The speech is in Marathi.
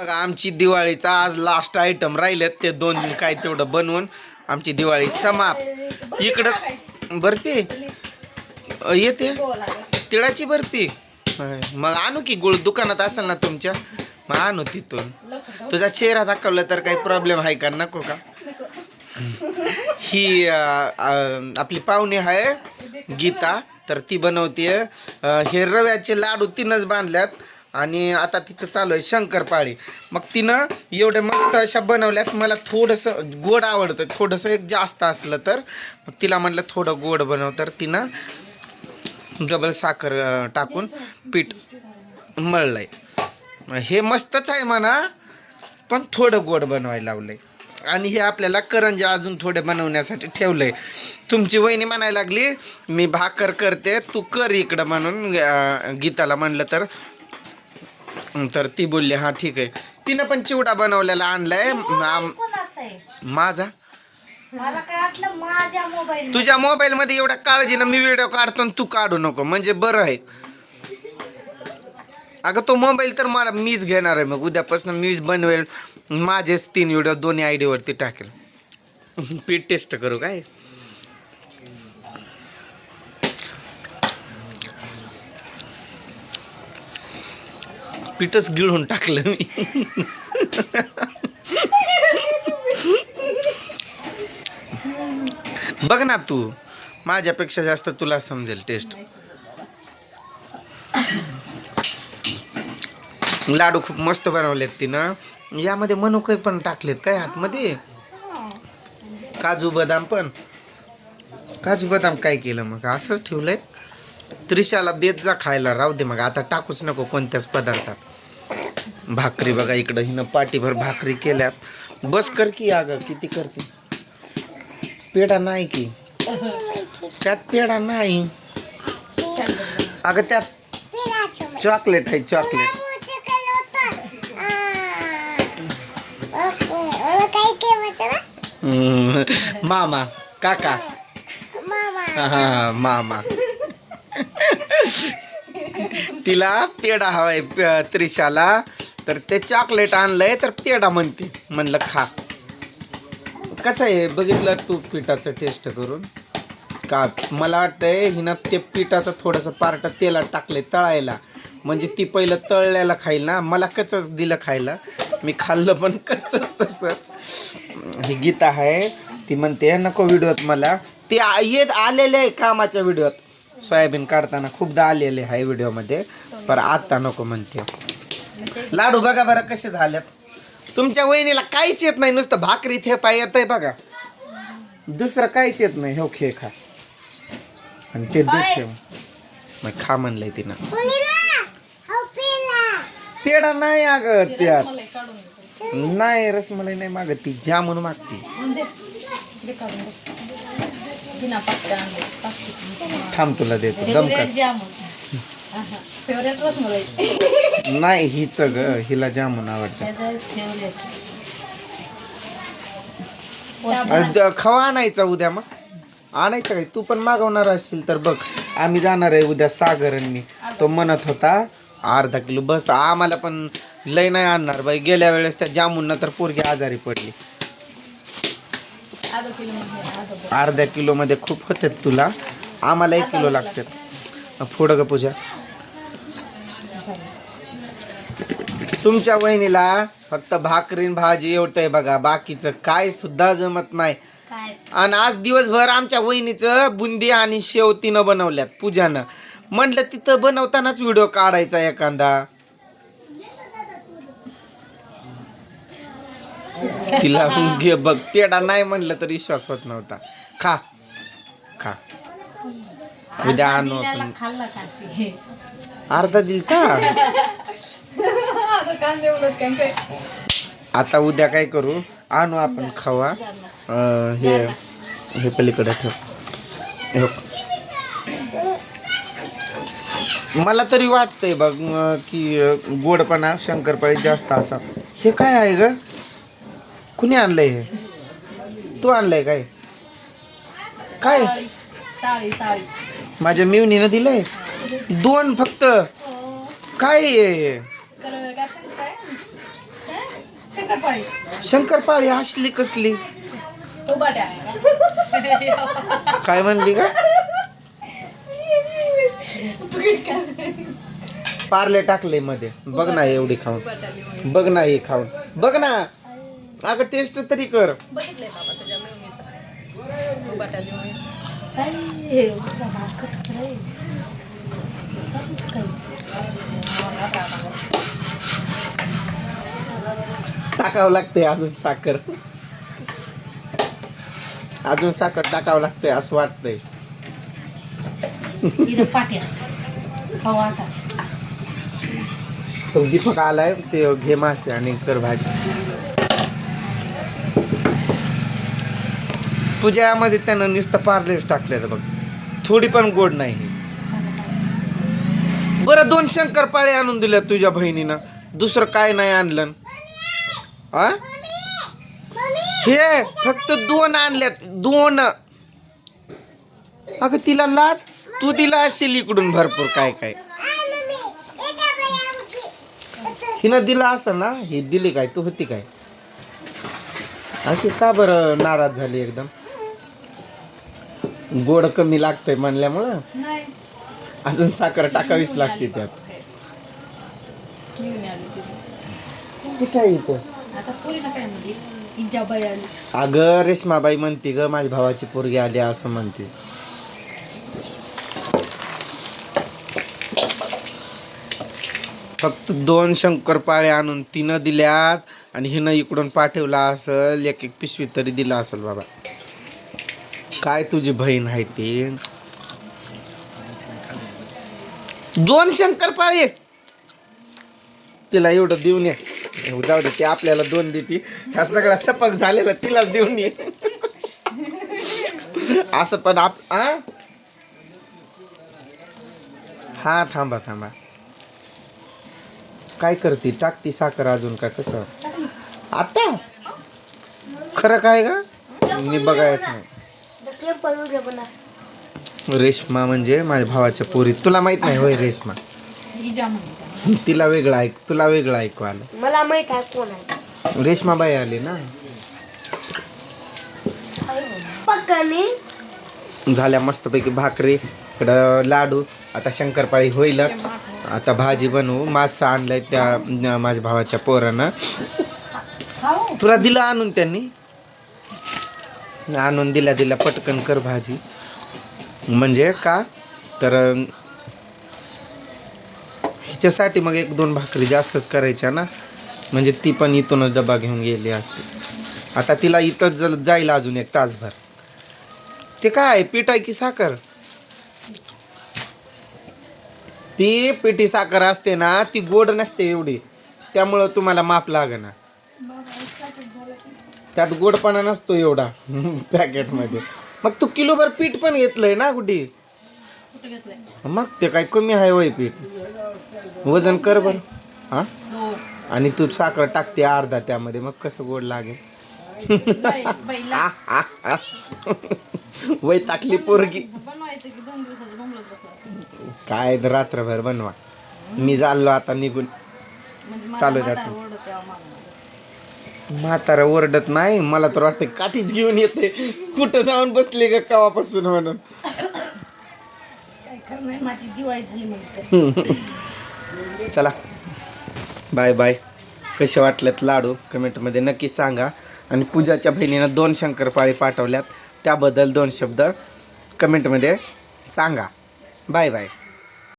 बघा आमची दिवाळीचा आज लास्ट आयटम राहिलेत ते दोन काय तेवढं बनवून आमची दिवाळी समाप्त. इकडं बर्फी? येते. तिळाची बर्फी? मग आणू की गुळ दुकानात असेल ना तुमच्या? मग आणू तिथून. तुझा चेहरा दाखवला तर काही प्रॉब्लेम आहे का? नको का? ही आपली पाहुणी आहे गीता. तर ती बनवते हे रव्याचे लाडू तीनच बांधल्यात. आणि आता तिचं चालू आहे शंकरपाळी. मग तिनं एवढे मस्त अशा बनवल्यात मला थोडंसं गोड आवडतं. थोडंसं एक जास्त असलं तर. मग तिला म्हटलं थोडं गोड बनव. तर तिनं डबल साखर टाकून पीठ मळलं आहे हे मस्तच आहे म्हणा. पण थोडं गोड बनवायला लावलंय. आणि हे आपल्याला करंजा अजून थोडे बनवण्यासाठी ठेवलंय. तुमची वहिनी म्हणायला लागली मी भाकर करते तू कर इकडं म्हणून. गीताला म्हणलं तर. तर ती बोलली हां ठीक आहे. तिनं पण चिवडा बनवलेला आणलाय. आम- माझा? मला काय वाटलं माझ्या मोबाईल तुझ्या मोबाईल मध्ये एवढ्या काळजीनं मी व्हिडिओ काढतो आणि तू काढू नको. म्हणजे बरं आहे. अगं तो मोबाईल तर मला मीच घेणार आहे. मग उद्यापासून मीच बनवेल. माझेच तीन व्हिडिओ दोन्ही आय वरती टाकेल. पीठ टेस्ट करू काय? पीठच गिळून टाकलं मी. बघ ना तू माझ्यापेक्षा जास्त तुला समजेल टेस्ट लाडू खूप मस्त बनवलेत तिनं. यामध्ये मनुके पण टाकलेत काय आतमध्ये? काजू बदाम पण. काजू बदाम काय केलं मग? असंच ठेवलंय? त्रिशाला देत जा खायला राहू दे मग. आता टाकूच नको कोणत्याच पदार्थात. भाकरी बघा इकडं हिनं पाठीभर भाकरी केल्यात. बस कर की अगं किती करते? पेढा नाही की. त्यात पेढा नाही. अगं त्यात चॉकलेट आहे चॉकलेट मामा काका. हा मामा. तिला पेढा हवाय त्रिशाला. तर ते चॉकलेट आणलंय तर पेढा म्हणते. म्हणलं खा. कसं आहे बघितलं तू पिठाचं टेस्ट करून? का मला वाटतंय हिनं ते पिठाचं थोडंसं पार्ट तेलात टाकलंय तळायला. म्हणजे ती पहिलं तळल्याला खाईल ना मला कचच दिलं खायला. मी खाल्लं पण कचच तसंच. ही गीता आहे ती म्हणते नको व्हिडिओत मला. ते येत आलेले आहे कामाच्या व्हिडिओत. सोयाबीन काढताना खूपदा आलेले आहे व्हिडिओमध्ये पर आता नको म्हणते. लाडू बघा बरं कसे झाल्यात तुमच्या वहिनीला काहीच येत नाही नुसतं भाकरी थेपा येत आहे बघा. दुसरं काहीच येत नाही हो खे खा. आणि ते दूध ठेव. मग खा म्हणलंय तिनं. पेढा नाही अग त्यात. नाही रसमलाई नाही मागत ती जामून मागती. थांब तुला देतो दमकर नाही हिच ग हिला जामून आवडतं. खवा आणायचा उद्या मग. आणायचं काय? तू पण मागवणार असशील तर बघ. आम्ही जाणार आहे उद्या सागर आणि मी तो म्हणत होता अर्धा किलो बस आम्हाला पण लय नाही आणणार बाई. गेल्या वेळेस त्या जामून तर पोरगी आजारी पडली. अर्ध्या किलो मध्ये खूप होतात तुला. आम्हाला एक किलो लागतात पुढं ग पूजा. तुमच्या वहिनीला फक्त भाकरीन भाजी एवढं बघा. बाकीचं काय सुद्धा जमत नाही. आणि आज दिवसभर आमच्या वहिनीचं बुंदी आणि शेव तिनं बनवल्यात पूजानं. म्हटलं तिथं बनवतानाच व्हिडिओ काढायचा एखादा. तिला घे बघ पेढा नाही म्हणलं तर विश्वास होत नव्हता. खा. खा. उद्या आणू आपण. खाल्ला का ते? अर्धा दिल का आता उद्या काय करू? आणू आपण खवा. अं, हे हे पलीकडे ठेव. हे बघ. मला तरी वाटतंय बघ अं, की अं, गोडपणा शंकरपाळी जास्त असा. हे काय आहे ग? कुणी आणलंय हे? तू आणलंय काय? काय? साडी साडी माझ्या मेवनीनं दिलंय. दोन फक्त. काय शंकरपाळी असली कसली? काय म्हणली का पार्ले टाकले मध्ये. बघ ना एवढी खाऊन. बघ ना हे खाऊन. बघ ना. अगं टेस्ट तरी कर. टाकावं लागतंय अजून साखर. अजून साखर टाकावं लागतंय असं वाटतंय. दीपक आलाय ते घे मासे आणि कर भाजी. तुझ्या यामध्ये त्यानं नुसतं पार्लेच टाकलेलं बघ. थोडी पण गोड नाही. बरं दोन शंकरपाळे आणून दिल्या तुझ्या बहिणीनं. दुसरं काय नाही आणलं. आ? हे फक्त दोन आणल्यात. दोन. अगं तिला लाज? तू दिला असेल इकडून भरपूर काय काय. हिनं दिला असं ना? हे दिली काय? तू होती काय? अशी का बरं नाराज झाली एकदम? गोड कमी लागतंय म्हणल्यामुळं अजून साखर टाकावीच लागते त्यात. कुठे आहे इथं? अगं रेश्माबाई म्हणते ग माझ्या भावाची पोरगी आली असं म्हणते. फक्त दोन शंकरपाळे आणून तिनं दिल्यात आणि हिनं इकडून पाठवला असल एक एक पिशवी तरी दिला असेल बाबा. काय तुझी बहीण आहे ती? दोन शंकरपाळे तिला एवढं देऊन ये. जाऊ दे ते आपल्याला दोन देते. ह्या सगळा सपक झालेला तिला देऊन ये. असं पण आप हा थांबा थांबा. काय करते? टाकती साखर अजून का कसं? आता? खरं काय का मी बघायचं नाही. रेश्मा म्हणजे माझ्या भावाच्या पोरी. तुला माहीत नाही होय रेश्मा? तिला वेगळं ऐक तुला वेगळं ऐकू आलं. मला माहीत आहे कोण आहे. रेश्माबाई आली ना? पक्काने? झाल्या मस्तपैकी भाकरी इकडं लाडू आता शंकरपाळी होईलच. आता भाजी बनवू मासा आणलाय त्या माझ्या भावाच्या पोरानं. खाऊ तुला दिलं आणून त्यांनी? आणून दिल्या दिल्या पटकन कर भाजी. म्हणजे का? तर हिच्यासाठी मग एक दोन भाकरी जास्तच करायच्या ना? म्हणजे ती पण इथूनच डबा घेऊन गेली असते. आता तिला इथंच जल जाईल अजून एक तासभर. ते काय पीठ आहे की साखर? ती पिठी साखर असते ना ती गोड नसते एवढी. त्यामुळं तुम्हाला माप लागणार त्यात गोडपणा नसतो एवढा पॅकेटमध्ये मग तू किलोभर पीठ पण घेतलंय ना कुठे? मग ते काय कमी आहे वय पीठ? वजन कर बर. हा? आणि तू साखर टाकते अर्धा त्यामध्ये मग कसं गोड लागेल. वय टाकली पोरगी. काय तर रात्रभर बनवा. मी चाललो आता निघून. म्हणजे चालू द्या म्हातारा ओरडत नाही मला तर वाटतं काठीच घेऊन येते. कुठं जाऊन बसले का कवापासून म्हणून? काय करणार? माझी दिवाळी झाली चला. Bye bye. कसे वाटलेत लाडू? कमेंटमध्ये नक्की सांगा. आणि पूजाच्या बहिणीनं दोन शंकरपाळी पाठवल्यात. त्याबद्दल दोन शब्द कमेंटमध्ये सांगा. Bye bye.